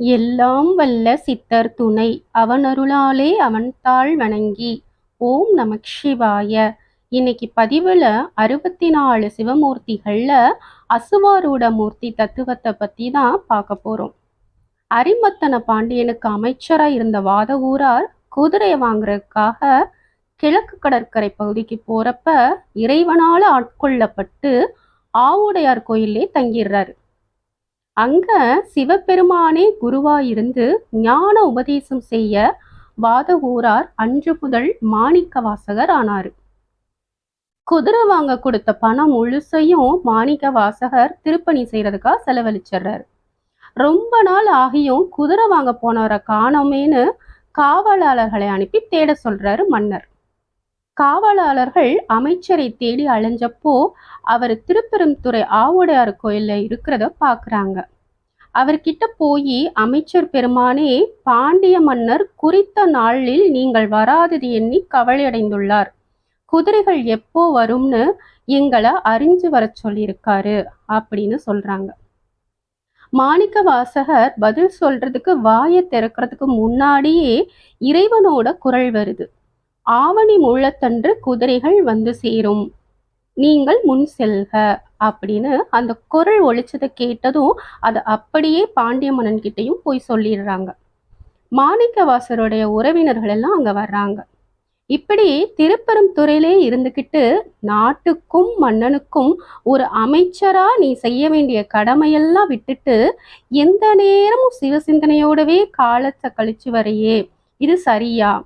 எல்லாம் வல்ல சித்தர் துணை. அவனருளாலே அவன்தாள் வணங்கி ஓம் நமக் சிவாய. இன்னைக்கு பதிவுல அறுபத்தி நாலு சிவமூர்த்திகள்ல அசுவாரூட மூர்த்தி தத்துவத்தை பத்தி தான் பார்க்க போறோம். அரிமத்தன பாண்டியனுக்கு அமைச்சரா இருந்த வாத ஊரார் குதிரையை வாங்குறதுக்காக கிழக்கு கடற்கரை பகுதிக்கு போறப்ப இறைவனால ஆட்கொள்ளப்பட்டு ஆவுடையார் கோயிலே தங்கிடுறாரு. அங்க சிவபெருமானே குருவாயிருந்து ஞான உபதேசம் செய்ய வாத ஊரார் அன்று முதல் மாணிக்க வாசகர் ஆனாரு. குதிரை வாங்க கொடுத்த பணம் முழுசையும் மாணிக்க வாசகர் திருப்பணி செய்யறதுக்காக செலவழிச்சிடுறாரு ரொம்ப நாள் ஆகியும் குதிரை வாங்க போனவரை காணோமேனு காவலாளர்களை அனுப்பி தேட சொல்றாரு மன்னர். காவலாளர்கள் அமைச்சரை தேடி அலைஞ்சப்போ அவர் திருப்பெரும்துறை ஆவுடையார் கோயில்ல இருக்கிறத பாக்குறாங்க. அவர்கிட்ட போய் அமைச்சர் பெருமானே பாண்டிய மன்னர் குறித்த நாளில் நீங்கள் வராதது எண்ணி கவலையடைந்துள்ளார். குதிரைகள் எப்போ வரும்னு எங்களை அறிஞ்சு வர சொல்லியிருக்காரு அப்படின்னு சொல்றாங்க. மாணிக்க வாசகர் பதில் சொல்றதுக்கு வாயை திறக்கிறதுக்கு முன்னாடியே இறைவனோட குரல் வருது. ஆவணி முள்ளத்தன்று குதிரைகள் வந்து சேரும். நீங்கள் முன் செல்க. அப்படின்னு அந்த குரல் ஒழிச்சதை கேட்டதும் அதை அப்படியே பாண்டிய மன்னன் கிட்டையும் போய் சொல்லிடுறாங்க. மாணிக்கவாசருடைய உறவினர்கள் எல்லாம் அங்க வர்றாங்க. இப்படி திருப்பெரும்துறையிலே இருந்துக்கிட்டு நாட்டுக்கும் மன்னனுக்கும் ஒரு அமைச்சரா நீ செய்ய வேண்டிய கடமையெல்லாம் விட்டுட்டு எந்த நேரமும் சிவசிந்தனையோடவே காலத்தை கழிச்சு வரையே. இது சரியா?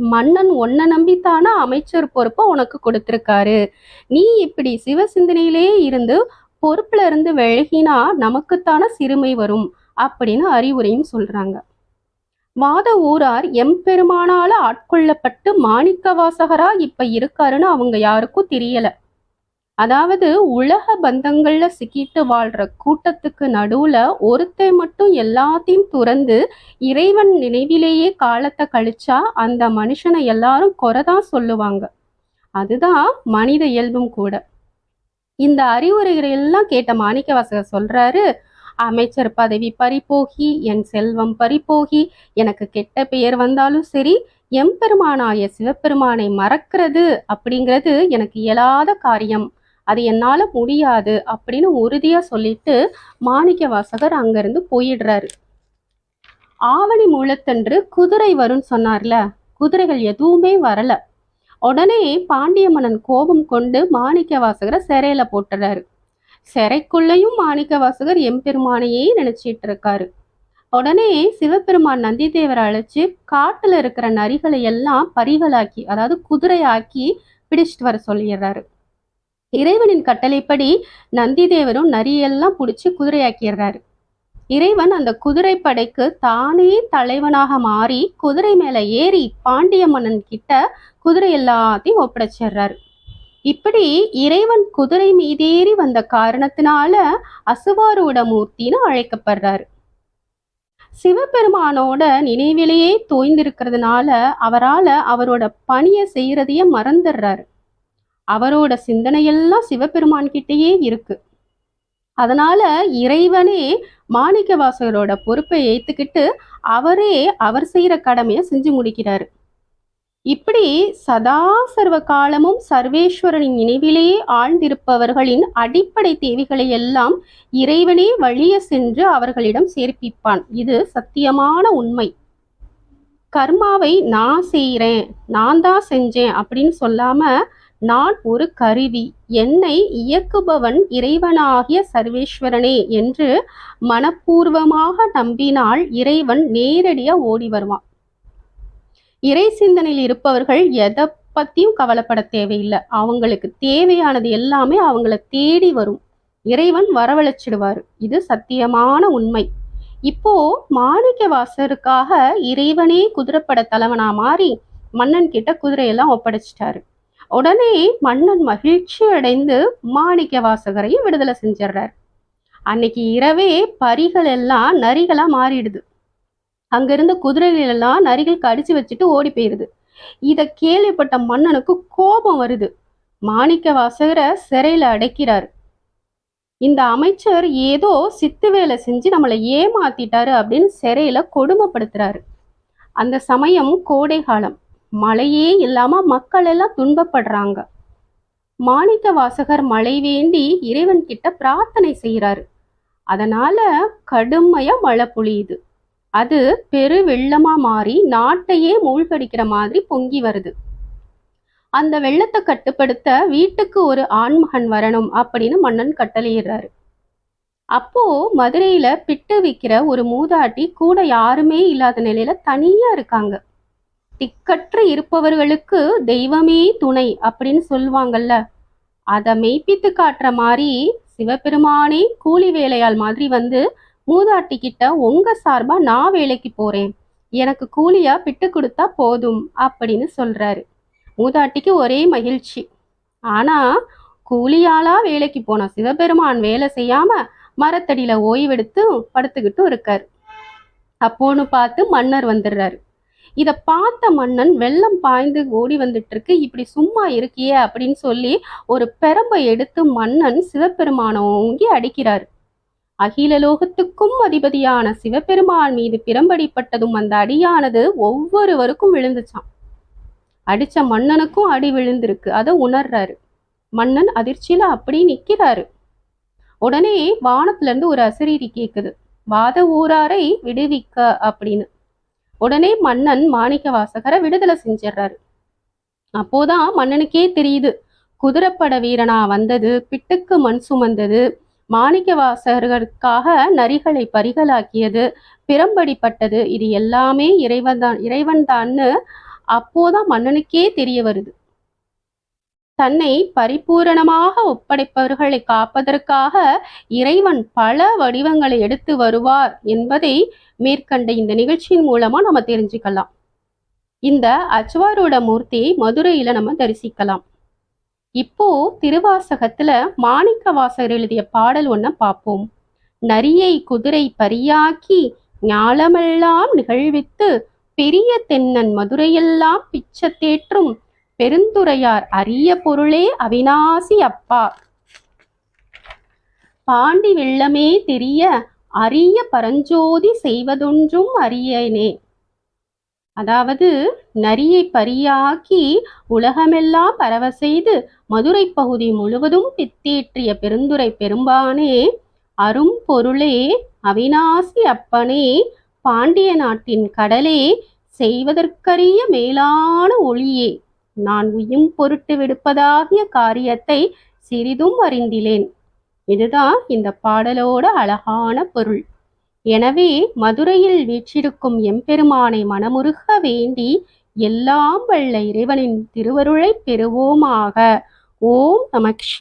மன்னன் உன்னை நம்பித்தானா அமைச்சர் பொறுப்பை உனக்கு கொடுத்திருக்காரு. நீ இப்படி சிவசிந்தனையிலேயே இருந்து பொறுப்புல இருந்து விலகினா நமக்குத்தான சிறுமை வரும் அப்படின்னு அறிவுரையும் சொல்றாங்க. வாத ஊரார் எம்பெருமானால ஆட்கொள்ளப்பட்டு மாணிக்க வாசகரா இப்ப இருக்காருன்னு அவங்க யாருக்கும் தெரியல. அதாவது உலக பந்தங்கள்ல சிக்கிட்டு வாழ்ற கூட்டத்துக்கு நடுவுல ஒருத்தை மட்டும் எல்லாத்தையும் துறந்து இறைவன் நினைவிலேயே காலத்தை கழிச்சா அந்த மனுஷனை எல்லாரும் குறைதான் சொல்லுவாங்க. அதுதான் மனித இயல்பும் கூட. இந்த அறிவுரைகளை எல்லாம் கேட்ட மாணிக்கவாசகர் சொல்றாரு அமைச்சர் பதவி பறிபோகி என் செல்வம் பறிபோகி எனக்கு கெட்ட பெயர் வந்தாலும் சரி எம்பெருமானாய சிவபெருமானை மறக்கிறது அப்படிங்கிறது எனக்கு இயலாத காரியம். அது என்னால் முடியாது அப்படின்னு உறுதியாக சொல்லிட்டு மாணிக்க வாசகர் அங்கேருந்து போயிடுறாரு. ஆவணி மூலத்தன்று குதிரை வரும்னு சொன்னார்ல குதிரைகள் எதுவுமே வரல. உடனே பாண்டிய மன்னன் கோபம் கொண்டு மாணிக்க வாசகரை சிறையில போட்டுறாரு. சிறைக்குள்ளேயும் மாணிக்க வாசகர் எம்பெருமானையே நினைச்சிட்டு இருக்காரு. உடனே சிவபெருமான் நந்திதேவரை அழைச்சு காட்டுல இருக்கிற நரிகளை எல்லாம் பரிகளாக்கி அதாவது குதிரையாக்கி பிடிச்சிட்டு வர சொல்லிடுறாரு. இறைவனின் கட்டளைப்படி நந்திதேவரும் நரியெல்லாம் பிடிச்சி குதிரையாக்கிடுறாரு. இறைவன் அந்த குதிரை படைக்கு தானே தலைவனாக மாறி குதிரை மேல ஏறி பாண்டிய மன்னன் கிட்ட குதிரை எல்லாத்தையும் ஒப்படைச்சிடுறாரு. இப்படி இறைவன் குதிரை மீதேறி வந்த காரணத்தினால அசுவாரூட மூர்த்தின்னு அழைக்கப்படுறாரு. சிவபெருமானோட நினைவிலேயே தோய்ந்திருக்கிறதுனால அவரால் அவரோட பணியை செய்யறதையே மறந்துடுறாரு. அவரோட சிந்தனையெல்லாம் சிவபெருமான் கிட்டேயே இருக்கு. அதனால இறைவனே மாணிக்க வாசகரோட பொறுப்பை ஏத்துக்கிட்டு அவரே அவர் செய்யற கடமையை செஞ்சு முடிக்கிறாரு. இப்படி சதா சர்வ காலமும் சர்வேஸ்வரனின் நினைவிலே ஆழ்ந்திருப்பவர்களின் அடிப்படை தேவைகளை எல்லாம் இறைவனே வழிய சென்று அவர்களிடம் சேர்ப்பிப்பான். இது சத்தியமான உண்மை. கர்மாவை நான் செய்கிறேன் நான் தான் செஞ்சேன் அப்படின்னு சொல்லாம நான் ஒரு கருவி என்னை இயக்குபவன் இறைவனாகிய சர்வேஸ்வரனே என்று மனப்பூர்வமாக நம்பினால் இறைவன் நேரடியா ஓடி வருவான். இறை சிந்தனையில் இருப்பவர்கள் எதை பத்தியும் கவலைப்பட தேவையில்லை. அவங்களுக்கு தேவையானது எல்லாமே அவங்கள தேடி வரும். இறைவன் வரவழைச்சிடுவார். இது சத்தியமான உண்மை. இப்போ மாணிக்க வாசருக்காக இறைவனே குதிரைப்பட தலைவனா மாறி மன்னன் கிட்ட குதிரையெல்லாம் ஒப்படைச்சிட்டாரு. உடனே மன்னன் மகிழ்ச்சி அடைந்து மாணிக்க வாசகரையும் விடுதலை செஞ்சிடுறார். அன்னைக்கு இரவே பரிகள் எல்லாம் நரிகளா மாறிடுது. அங்கிருந்து குதிரைகள் எல்லாம் நரிகள் கடிச்சு வச்சுட்டு ஓடி போயிருது. இதை கேள்விப்பட்ட மன்னனுக்கு கோபம் வருது. மாணிக்க வாசகரை சிறையில அடைக்கிறார். இந்த அமைச்சர் ஏதோ சித்து வேலை செஞ்சு நம்மளை ஏமாத்திட்டாரு அப்படின்னு சிறையில கொடுமைப்படுத்துறாரு. அந்த சமயம் கோடை காலம். மழையே இல்லாம மக்கள் எல்லாம் துன்பப்படுறாங்க. மாணிக்க வாசகர் மழை வேண்டி இறைவன் கிட்ட பிரார்த்தனை செய்யறாரு அதனால கடுமையா மழை பொழியுது. அது பெரு வெள்ளமா மாறி நாட்டையே மூழ்கடிக்கிற மாதிரி பொங்கி வருது. அந்த வெள்ளத்தை கட்டுப்படுத்த வீட்டுக்கு ஒரு ஆண்மகன் வரணும் அப்படின்னு மன்னன் கட்டளையிடுறாரு. அப்போ மதுரையில பிட்டு விற்கிற ஒரு மூதாட்டி கூட யாருமே இல்லாத நிலையில தனியா இருக்காங்க. திக்கற்று இருப்பவர்களுக்கு தெய்வமே துணை அப்படின்னு சொல்லுவாங்கல்ல. அதை மெய்ப்பித்து காட்டுற மாதிரி சிவபெருமானே கூலி வேலையால் மாதிரி வந்து மூதாட்டி கிட்ட உங்க சார்பா நான் வேலைக்கு போறேன். எனக்கு கூலியா பிட்டு கொடுத்தா போதும் அப்படின்னு சொல்றாரு. மூதாட்டிக்கு ஒரே மகிழ்ச்சி. ஆனா கூலியாலா வேலைக்கு போன சிவபெருமான் வேலை செய்யாம மரத்தடியில ஓய்வெடுத்து படுத்துக்கிட்டும் இருக்காரு. அப்போன்னு பார்த்து மன்னர் வந்துடுறாரு. இதை பார்த்த மன்னன் வெள்ளம் பாய்ந்து ஓடி வந்துட்டு இருக்கு இப்படி சும்மா இருக்கியே அப்படின்னு சொல்லி ஒரு பெரம்பை எடுத்து மன்னன் சிவபெருமானை ஓங்கி அடிக்கிறார். அகில லோகத்துக்கும் அதிபதியான சிவபெருமான் மீது பிரம்படிப்பட்டதும் அந்த அடியானது ஒவ்வொருவருக்கும் விழுந்துச்சான் அடிச்ச மன்னனுக்கும் அடி விழுந்திருக்கு. அதை உணர்றாரு. மன்னன் அதிர்ச்சியில அப்படி நிக்கிறாரு. உடனே வானத்துல இருந்து ஒரு அசரீதி கேக்குது. வாத ஊராரை விடுவிக்க அப்படின்னு. உடனே மன்னன் மாணிக்க வாசகரை விடுதலை செஞ்சிடுறாரு. அப்போதான் மன்னனுக்கே தெரியுது குதிரைப்பட வீரனா வந்தது பிட்டுக்கு மண் சுமந்தது மாணிக்க வாசகர்களுக்காக நரிகளை பரிகளாக்கியது பிறம்படிப்பட்டது இது எல்லாமே இறைவன் தான் இறைவன் தான்னு அப்போதான் மன்னனுக்கே தெரிய வருது. தன்னை பரிபூரணமாக ஒப்படைப்பவர்களை காப்பதற்காக இறைவன் பல வடிவங்களை எடுத்து வருவார் என்பதை மேற்கண்ட இந்த நிகழ்ச்சியின் மூலமா நம்ம தெரிஞ்சுக்கலாம். இந்த அஜ்வாரோட மூர்த்தியை மதுரையில நம்ம தரிசிக்கலாம். இப்போ திருவாசகத்துல மாணிக்க வாசகர் எழுதிய பாடல் ஒன்ன பார்ப்போம். நரியை குதிரை பரியாக்கி ஞாலமெல்லாம் நிகழ்வித்து பெரிய தென்னன் மதுரையெல்லாம் பிச்சத்தேற்றும் பெருந்துரையார் அரிய பொருளே அவினாசி அப்பா. பாண்டி வெள்ளமே தெரிய அரிய பரஞ்சோதி செய்வதொன்றும் அரியனே அதாவது நரியை பரியாக்கி உலகமெல்லாம் பரவ செய்து மதுரை பகுதி முழுவதும் பித்தேற்றிய பெருந்துரை பெரும்பானே அரும் பொருளே அவினாசி அப்பனே பாண்டிய நாட்டின் கடலே செய்வதற்கரிய மேலான ஒளியே. நான் உயும் பொருட்டு விடுப்பதாகிய காரியத்தை சிறிதும் அறிந்திலேன். இதுதான் இந்த பாடலோட அழகான பொருள். எனவே மதுரையில் வீற்றிருக்கும் எம்பெருமானை மனமுருக வேண்டி எல்லாம் வல்ல இறைவனின் திருவருளை பெறுவோமாக. ஓம் நமக்ஷி